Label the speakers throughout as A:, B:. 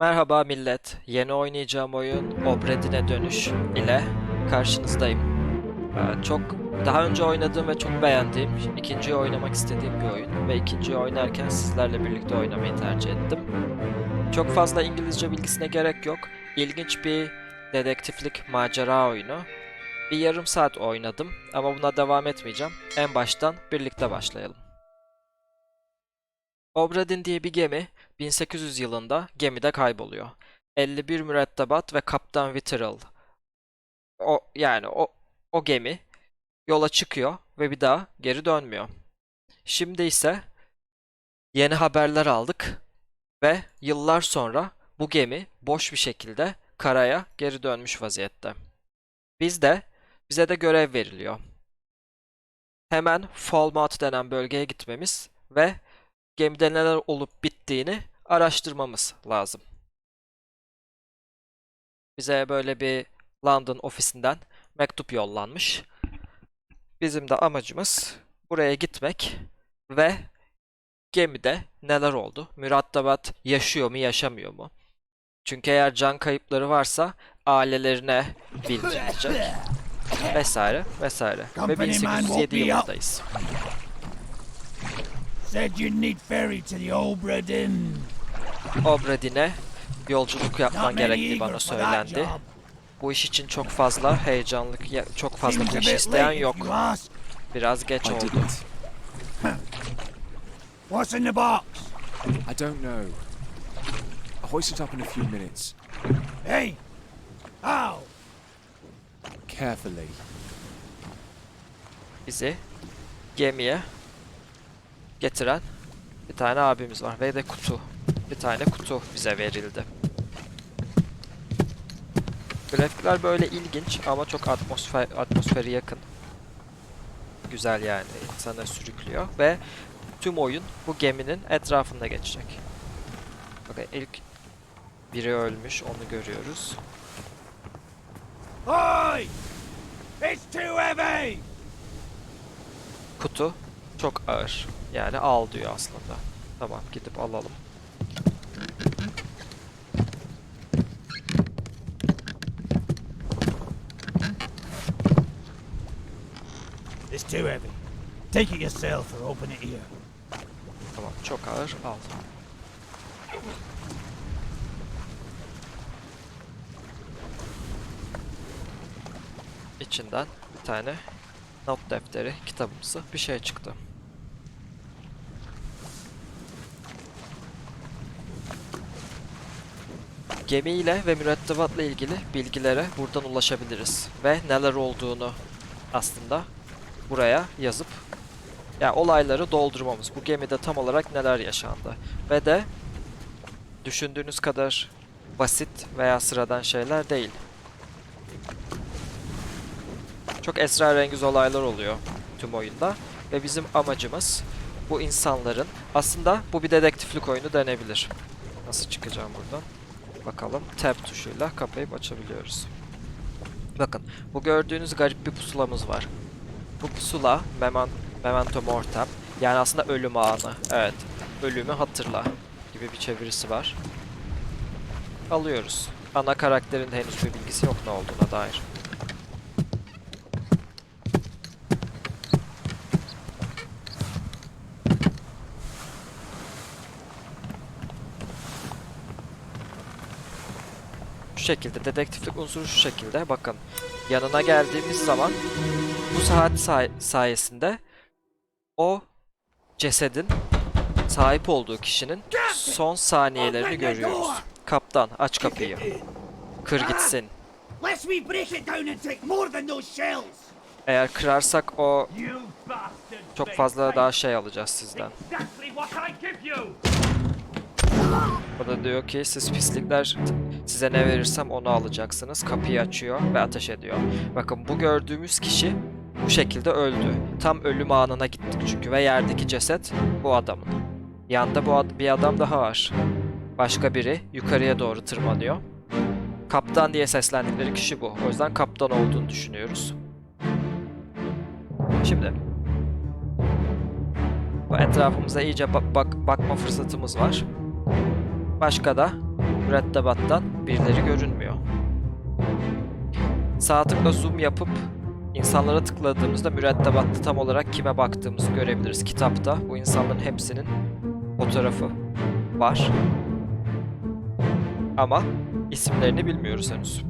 A: Merhaba millet. Yeni oynayacağım oyun Obredin'e dönüş ile karşınızdayım. Ee, çok daha önce oynadığım ve çok beğendiğim, ikinciyi oynamak istediğim bir oyun ve ikinciyi oynarken sizlerle birlikte oynamayı tercih ettim. Çok fazla İngilizce bilgisine gerek yok. İlginç bir dedektiflik macera oyunu. Bir yarım saat oynadım ama buna devam etmeyeceğim. En baştan birlikte başlayalım. Obradin diye bir gemi 1800 yılında gemide kayboluyor. 51 mürettebat ve Kaptan Witterell. O yani o o gemi yola çıkıyor ve bir daha geri dönmüyor. Şimdi ise yeni haberler aldık ve yıllar sonra bu gemi boş bir şekilde karaya geri dönmüş vaziyette. Biz de bize de görev veriliyor. Hemen Falmouth denen bölgeye gitmemiz ve gemide neler olup bittiğini araştırmamız lazım. Bize böyle bir London ofisinden mektup yollanmış. Bizim de amacımız buraya gitmek ve gemide neler oldu? Mürettebat yaşıyor mu, yaşamıyor mu? Çünkü eğer can kayıpları varsa ailelerine bildirilecek vesaire vesaire. Ve
B: Company man
A: 1807
B: woke me up.
A: yılındayız.
B: Said you'd need ferry to the Obradin.
A: Obradin'e yolculuk yapman gerektiği bana söylendi. Bu iş için çok fazla heyecanlık, çok fazla işi
B: bit
A: isteyen yok. Biraz geç oldu.
B: What's in the box?
C: I don't know. I'll hoist it up in a few minutes.
B: Hey! How?
C: Carefully.
A: Bizi gemiye getiren bir tane abimiz var ve de kutu. Bir tane kutu bize verildi. Grafikler böyle ilginç ama çok atmosfer atmosferi yakın. Güzel yani insana sürüklüyor ve tüm oyun bu geminin etrafında geçecek. Bakın ilk biri ölmüş onu görüyoruz.
B: Oi! It's too heavy!
A: Kutu çok ağır. Yani al diyor aslında. Tamam gidip alalım.
B: It's too heavy. Take it yourself or open it here.
A: Tamam çok ağır al. İçinden bir tane not defteri, kitabımsı bir şey çıktı. Gemiyle ve mürettebatla ilgili bilgilere buradan ulaşabiliriz. Ve neler olduğunu aslında buraya yazıp ya olayları doldurmamız. Bu gemide tam olarak neler yaşandı. Ve de düşündüğünüz kadar basit veya sıradan şeyler değil. Çok esrarengiz olaylar oluyor tüm oyunda. Ve bizim amacımız bu insanların aslında bu bir dedektiflik oyunu denebilir. Nasıl çıkacağım buradan? Bakalım tab tuşuyla kapayıp açabiliyoruz. Bakın bu gördüğünüz garip bir pusulamız var. Bu pusula meman, memento mortem yani aslında ölüm anı. Evet. Ölümü hatırla gibi bir çevirisi var. Alıyoruz. Ana karakterin henüz bir bilgisi yok ne olduğuna dair. Şu şekilde dedektiflik unsuru şu şekilde bakın yanına geldiğimiz zaman bu saat say- sayesinde o cesedin sahip olduğu kişinin son saniyelerini görüyoruz. Kaptan aç kapıyı. Kır gitsin.
B: Shells!
A: Eğer kırarsak o çok fazla daha şey alacağız sizden. O da diyor ki siz pislikler size ne verirsem onu alacaksınız. Kapıyı açıyor ve ateş ediyor. Bakın bu gördüğümüz kişi bu şekilde öldü. Tam ölüm anına gittik çünkü ve yerdeki ceset bu adamın. Yanda bu ad- bir adam daha var. Başka biri yukarıya doğru tırmanıyor. Kaptan diye seslendikleri kişi bu. O yüzden kaptan olduğunu düşünüyoruz. Şimdi bu etrafımıza iyice bak- bak- bakma fırsatımız var. Başka da mürettebattan birileri görünmüyor. Sağ tıkla zoom yapıp insanlara tıkladığımızda mürettebatta tam olarak kime baktığımızı görebiliriz. Kitapta bu insanların hepsinin fotoğrafı var. Ama isimlerini bilmiyoruz henüz.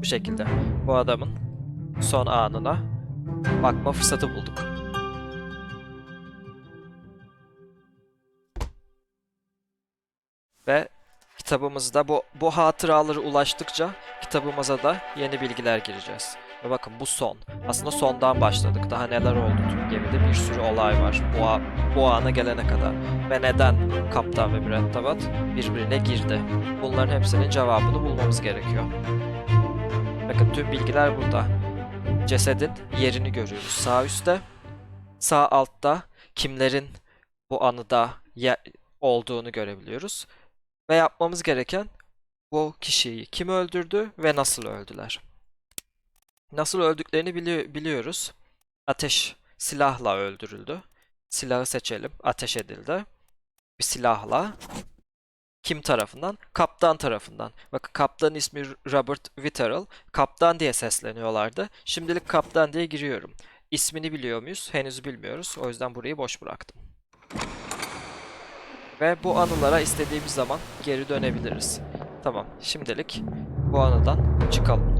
A: Bu şekilde bu adamın son anına bakma fırsatı bulduk. Ve kitabımızda bu bu hatıraları ulaştıkça kitabımıza da yeni bilgiler gireceğiz. Ve bakın bu son. Aslında sondan başladık. Daha neler oldu tüm gemide bir sürü olay var. Bu, bu ana gelene kadar. Ve neden kaptan ve mürettebat birbirine girdi? Bunların hepsinin cevabını bulmamız gerekiyor. Bakın tüm bilgiler burada. Cesedin yerini görüyoruz sağ üstte. Sağ altta kimlerin bu anıda olduğunu görebiliyoruz. Ve yapmamız gereken bu kişiyi kim öldürdü ve nasıl öldüler. Nasıl öldüklerini bili- biliyoruz. Ateş silahla öldürüldü. Silahı seçelim. Ateş edildi. Bir silahla. Kim tarafından? Kaptan tarafından. Bakın kaptanın ismi Robert Witterell. Kaptan diye sesleniyorlardı. Şimdilik kaptan diye giriyorum. İsmini biliyor muyuz? Henüz bilmiyoruz. O yüzden burayı boş bıraktım. Ve bu anılara istediğimiz zaman geri dönebiliriz. Tamam, şimdilik bu anıdan çıkalım.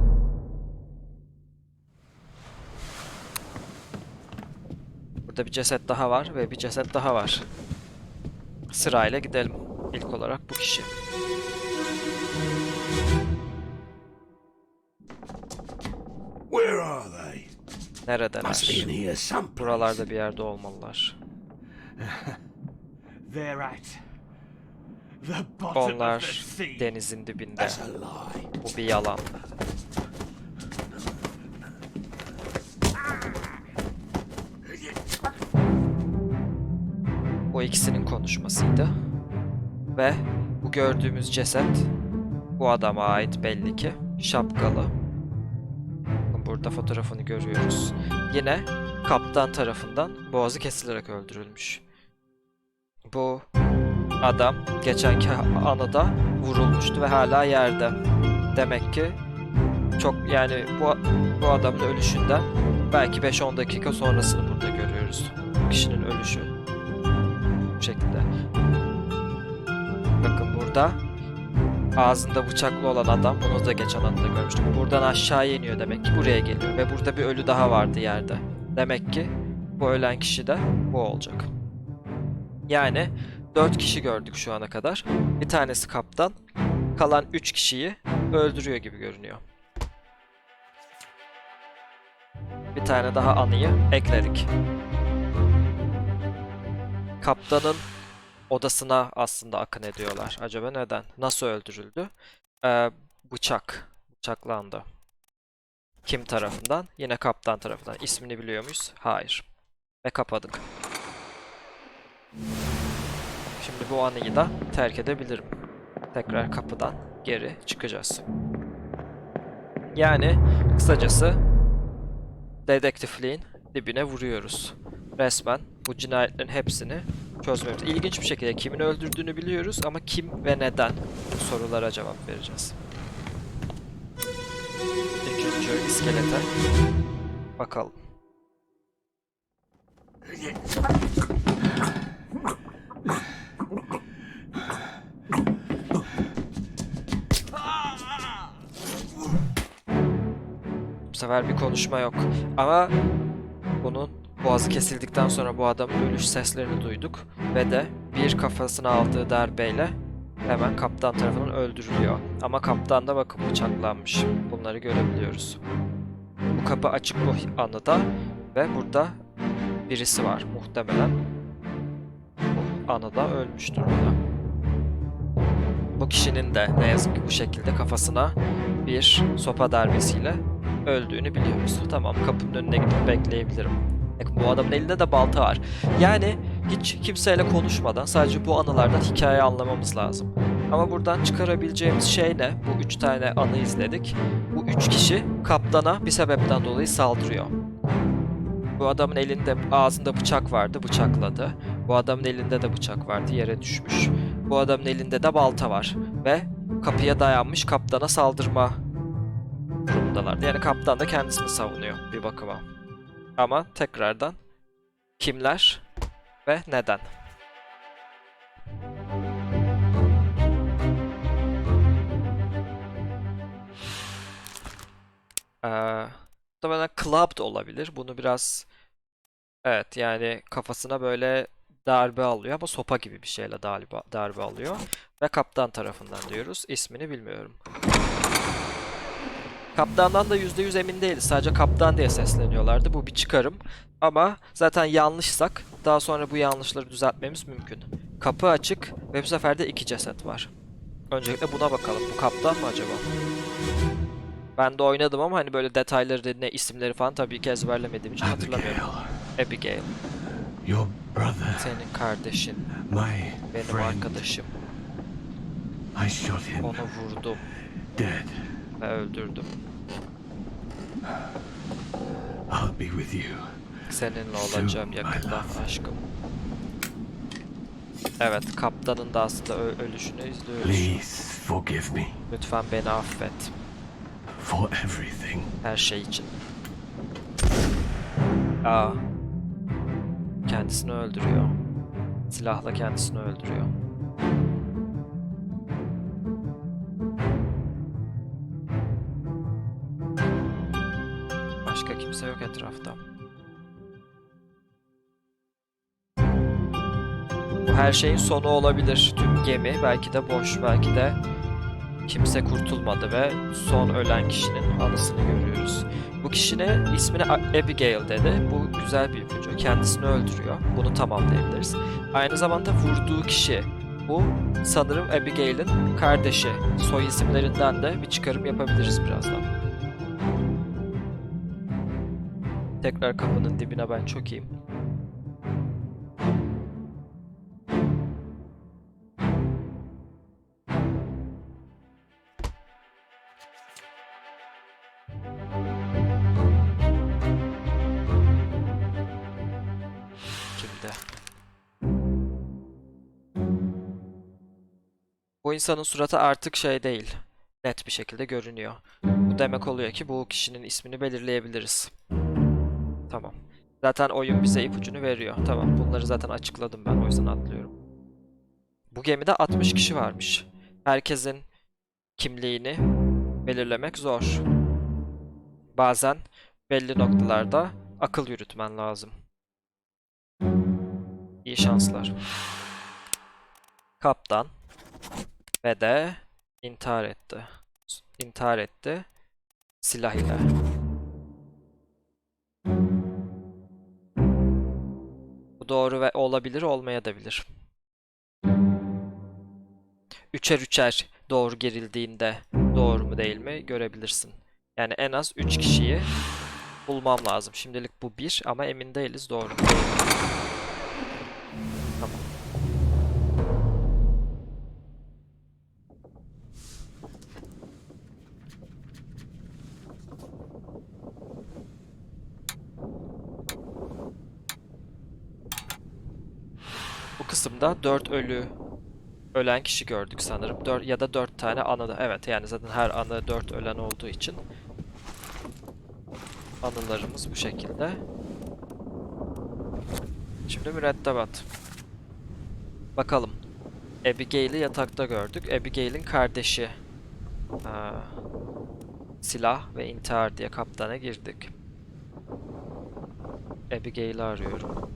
A: Burada bir ceset daha var ve bir ceset daha var. Sırayla gidelim. İlk olarak bu kişi.
B: Where are they?
A: Neredeler? Buralarda bir yerde olmalılar. Onlar denizin dibinde. Bu bir yalan. Bu ikisinin konuşmasıydı. Ve bu gördüğümüz ceset bu adama ait belli ki. Şapkalı. Burada fotoğrafını görüyoruz. Yine kaptan tarafından boğazı kesilerek öldürülmüş. Bu adam geçenki anıda vurulmuştu ve hala yerde. Demek ki çok yani bu bu adamın ölüşünden belki 5-10 dakika sonrasını burada görüyoruz. Kişinin ölüşü. Bu şekilde. Bakın burada ağzında bıçaklı olan adam bunu da geçen anında görmüştük. Buradan aşağı iniyor demek ki buraya geliyor ve burada bir ölü daha vardı yerde. Demek ki bu ölen kişi de bu olacak. Yani 4 kişi gördük şu ana kadar. Bir tanesi kaptan, kalan 3 kişiyi öldürüyor gibi görünüyor. Bir tane daha anıyı ekledik. Kaptanın odasına aslında akın ediyorlar. Acaba neden? Nasıl öldürüldü? Ee, bıçak. Bıçaklandı. Kim tarafından? Yine kaptan tarafından. İsmini biliyor muyuz? Hayır. Ve kapadık. Şimdi bu anıyı da terk edebilirim. Tekrar kapıdan geri çıkacağız. Yani kısacası dedektifliğin dibine vuruyoruz. Resmen bu cinayetlerin hepsini çözmemiz. İlginç bir şekilde kimin öldürdüğünü biliyoruz ama kim ve neden sorulara cevap vereceğiz. İlk önce iskelete bakalım. Sefer bir konuşma yok. Ama bunun boğazı kesildikten sonra bu adamın ölüş seslerini duyduk. Ve de bir kafasına aldığı darbeyle hemen kaptan tarafından öldürülüyor. Ama kaptan da bakın bıçaklanmış. Bunları görebiliyoruz. Bu kapı açık bu anıda ve burada birisi var muhtemelen. Bu anıda ölmüş durumda. Bu kişinin de ne yazık ki bu şekilde kafasına bir sopa darbesiyle öldüğünü biliyoruz. Tamam kapının önüne gidip bekleyebilirim. Bu adamın elinde de balta var. Yani hiç kimseyle konuşmadan sadece bu anılardan hikaye anlamamız lazım. Ama buradan çıkarabileceğimiz şey ne? Bu üç tane anı izledik. Bu üç kişi kaptana bir sebepten dolayı saldırıyor. Bu adamın elinde ağzında bıçak vardı, bıçakladı. Bu adamın elinde de bıçak vardı, yere düşmüş. Bu adamın elinde de balta var ve kapıya dayanmış kaptana saldırma durumundalardı. Yani kaptan da kendisini savunuyor bir bakıma. Ama tekrardan kimler ve neden? Ee, muhtemelen club da olabilir. Bunu biraz evet yani kafasına böyle darbe alıyor ama sopa gibi bir şeyle darbe, darbe alıyor. Ve kaptan tarafından diyoruz. İsmini bilmiyorum. Kaptandan da %100 emin değiliz. Sadece kaptan diye sesleniyorlardı. Bu bir çıkarım. Ama zaten yanlışsak daha sonra bu yanlışları düzeltmemiz mümkün. Kapı açık ve bu sefer de iki ceset var. Öncelikle buna bakalım. Bu kaptan mı acaba? Ben de oynadım ama hani böyle detayları ne isimleri falan tabii ki ezberlemediğim için hatırlamıyorum. Abigail.
D: Your brother,
A: Senin kardeşin.
D: my
A: Benim
D: friend.
A: arkadaşım.
D: I shot him
A: Onu vurdum
D: dead.
A: ve öldürdüm.
D: I'll be with you.
A: Seninle olacağım yakında aşkım. Evet, kaptanın da aslında ölüşünü izliyoruz.
D: Please forgive me
A: Lütfen beni affet.
D: for everything.
A: Her şey için. Aa. Kendisini öldürüyor. Silahla kendisini öldürüyor. Etrafta. Bu her şeyin sonu olabilir. Tüm gemi belki de boş, belki de kimse kurtulmadı ve son ölen kişinin anısını görüyoruz. Bu kişinin ismini Abigail dedi. Bu güzel bir ipucu. Kendisini öldürüyor. Bunu tamamlayabiliriz. Aynı zamanda vurduğu kişi bu sanırım Abigail'in kardeşi. Soy isimlerinden de bir çıkarım yapabiliriz birazdan. Tekrar kapının dibine ben çökeyim. Bu insanın suratı artık şey değil. Net bir şekilde görünüyor. Bu demek oluyor ki bu kişinin ismini belirleyebiliriz. Tamam. Zaten oyun bize ipucunu veriyor. Tamam bunları zaten açıkladım ben o yüzden atlıyorum. Bu gemide 60 kişi varmış. Herkesin kimliğini belirlemek zor. Bazen belli noktalarda akıl yürütmen lazım. İyi şanslar. Kaptan ve de intihar etti. İntihar etti silah ile. Doğru ve olabilir olmayabilir. Üçer üçer doğru gerildiğinde doğru mu değil mi görebilirsin. Yani en az 3 kişiyi bulmam lazım. Şimdilik bu bir ama emin değiliz doğru Kısımda 4 ölü ölen kişi gördük sanırım. 4 ya da 4 tane anı da. Evet yani zaten her anı 4 ölen olduğu için anılarımız bu şekilde. Şimdi mürettebat. Bakalım. Abigail'i yatakta gördük. Abigail'in kardeşi. Ha, silah ve intihar diye kaptana girdik. Abigail'i arıyorum.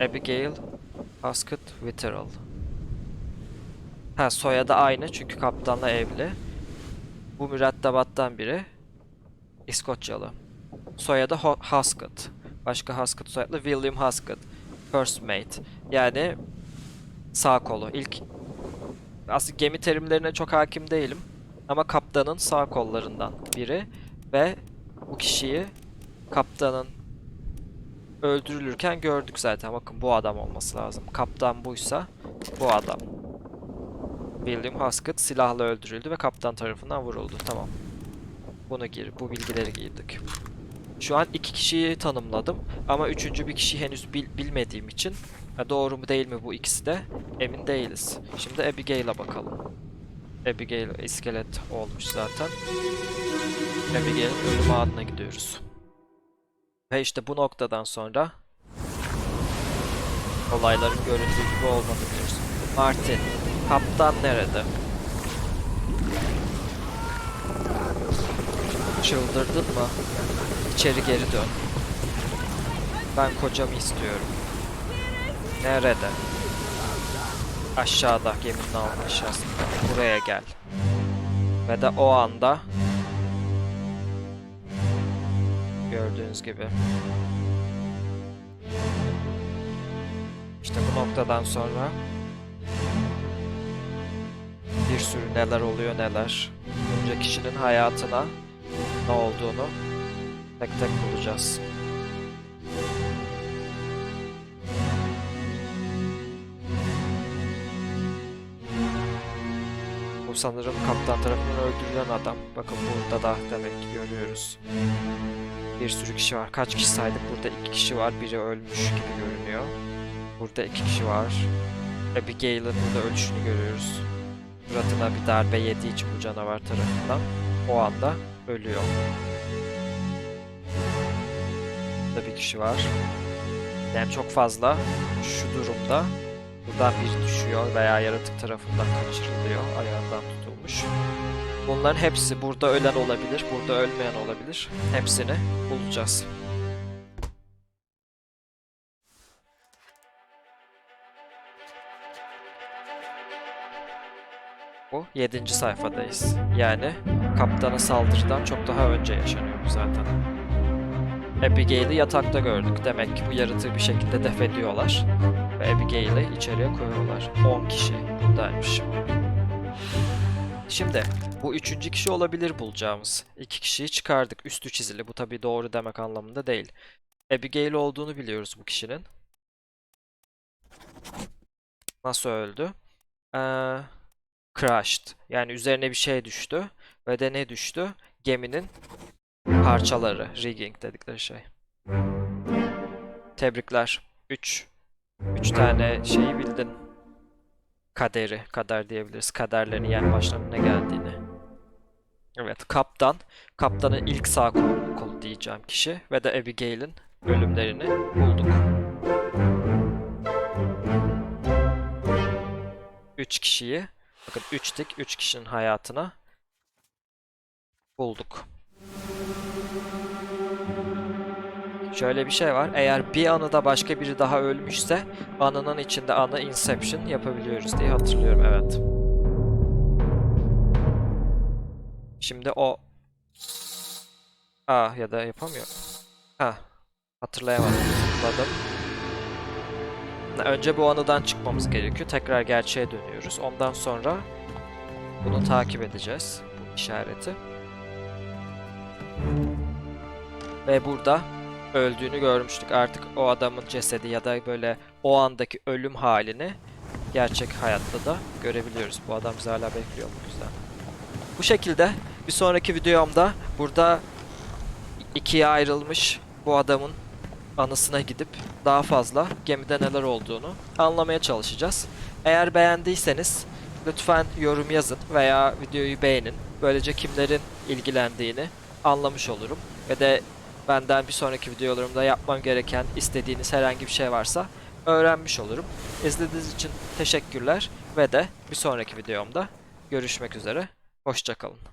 A: Abigail Haskett Witterell. Ha soyadı aynı çünkü kaptanla evli. Bu mürettebattan biri İskoçyalı. Soyadı Haskett. Başka Haskett soyadlı William Haskett. First mate. Yani sağ kolu. İlk aslında gemi terimlerine çok hakim değilim. Ama kaptanın sağ kollarından biri ve bu kişiyi kaptanın öldürülürken gördük zaten. Bakın bu adam olması lazım. Kaptan buysa bu adam. William Haskett silahla öldürüldü ve kaptan tarafından vuruldu. Tamam. Bunu gir, bu bilgileri girdik. Şu an iki kişiyi tanımladım ama üçüncü bir kişiyi henüz bil- bilmediğim için doğru mu değil mi bu ikisi de emin değiliz. Şimdi Abigail'a bakalım. Abigail iskelet olmuş zaten. Abigail'in ölüm anına gidiyoruz. Ve işte bu noktadan sonra olayların göründüğü gibi olmadığını biliyoruz. Martin, kaptan nerede? Çıldırdın mı? İçeri geri dön. Ben kocamı istiyorum. Nerede? Aşağıda, geminin altı aşağısında. Buraya gel. Ve de o anda gördüğünüz gibi işte bu noktadan sonra bir sürü neler oluyor neler. Bunca kişinin hayatına ne olduğunu tek tek bulacağız. Bu sanırım kaptan tarafından öldürülen adam. Bakın burada da demek ki görüyoruz. Bir sürü kişi var. Kaç kişi saydık? Burada iki kişi var. Biri ölmüş gibi görünüyor. Burada iki kişi var. Abigail'in burada ölüşünü görüyoruz. Suratına bir darbe yediği için bu canavar tarafından o anda ölüyor. Burada bir kişi var. Yani çok fazla şu durumda buradan biri düşüyor veya yaratık tarafından kaçırılıyor, ayağından tutulmuş. Bunların hepsi burada ölen olabilir, burada ölmeyen olabilir. Hepsini bulacağız. Bu 7. sayfadayız. Yani kaptana saldırıdan çok daha önce yaşanıyor bu zaten. Abigail'i yatakta gördük. Demek ki bu yaratığı bir şekilde def ediyorlar. Ve Abigail'i içeriye koyuyorlar. 10 kişi buradaymış. Şimdi bu üçüncü kişi olabilir bulacağımız. İki kişiyi çıkardık. Üstü çizili. Bu tabi doğru demek anlamında değil. Abigail olduğunu biliyoruz bu kişinin. Nasıl öldü? Ee, crashed. Yani üzerine bir şey düştü. Ve de ne düştü? Geminin parçaları. Rigging dedikleri şey. Tebrikler. 3. 3 tane şeyi bildin. Kaderi. Kader diyebiliriz. Kaderlerin yen başlarına geldiğini. Evet. Kaptan. Kaptanın ilk sağ kolu, kolu diyeceğim kişi. Ve de Abigail'in ölümlerini bulduk. 3 kişiyi bakın 3 tik 3 kişinin hayatına bulduk. Şöyle bir şey var. Eğer bir anıda başka biri daha ölmüşse anının içinde anı inception yapabiliyoruz diye hatırlıyorum. Evet. Şimdi o Aa ya da yapamıyor. Ha. Hatırlayamadım. Önce bu anıdan çıkmamız gerekiyor. Tekrar gerçeğe dönüyoruz. Ondan sonra bunu takip edeceğiz. Bu işareti. Ve burada öldüğünü görmüştük. Artık o adamın cesedi ya da böyle o andaki ölüm halini gerçek hayatta da görebiliyoruz. Bu adam bizi hala bekliyor bu yüzden. Bu şekilde bir sonraki videomda burada ikiye ayrılmış bu adamın anısına gidip daha fazla gemide neler olduğunu anlamaya çalışacağız. Eğer beğendiyseniz lütfen yorum yazın veya videoyu beğenin. Böylece kimlerin ilgilendiğini anlamış olurum. Ve de benden bir sonraki videolarımda yapmam gereken istediğiniz herhangi bir şey varsa öğrenmiş olurum. İzlediğiniz için teşekkürler ve de bir sonraki videomda görüşmek üzere. Hoşçakalın.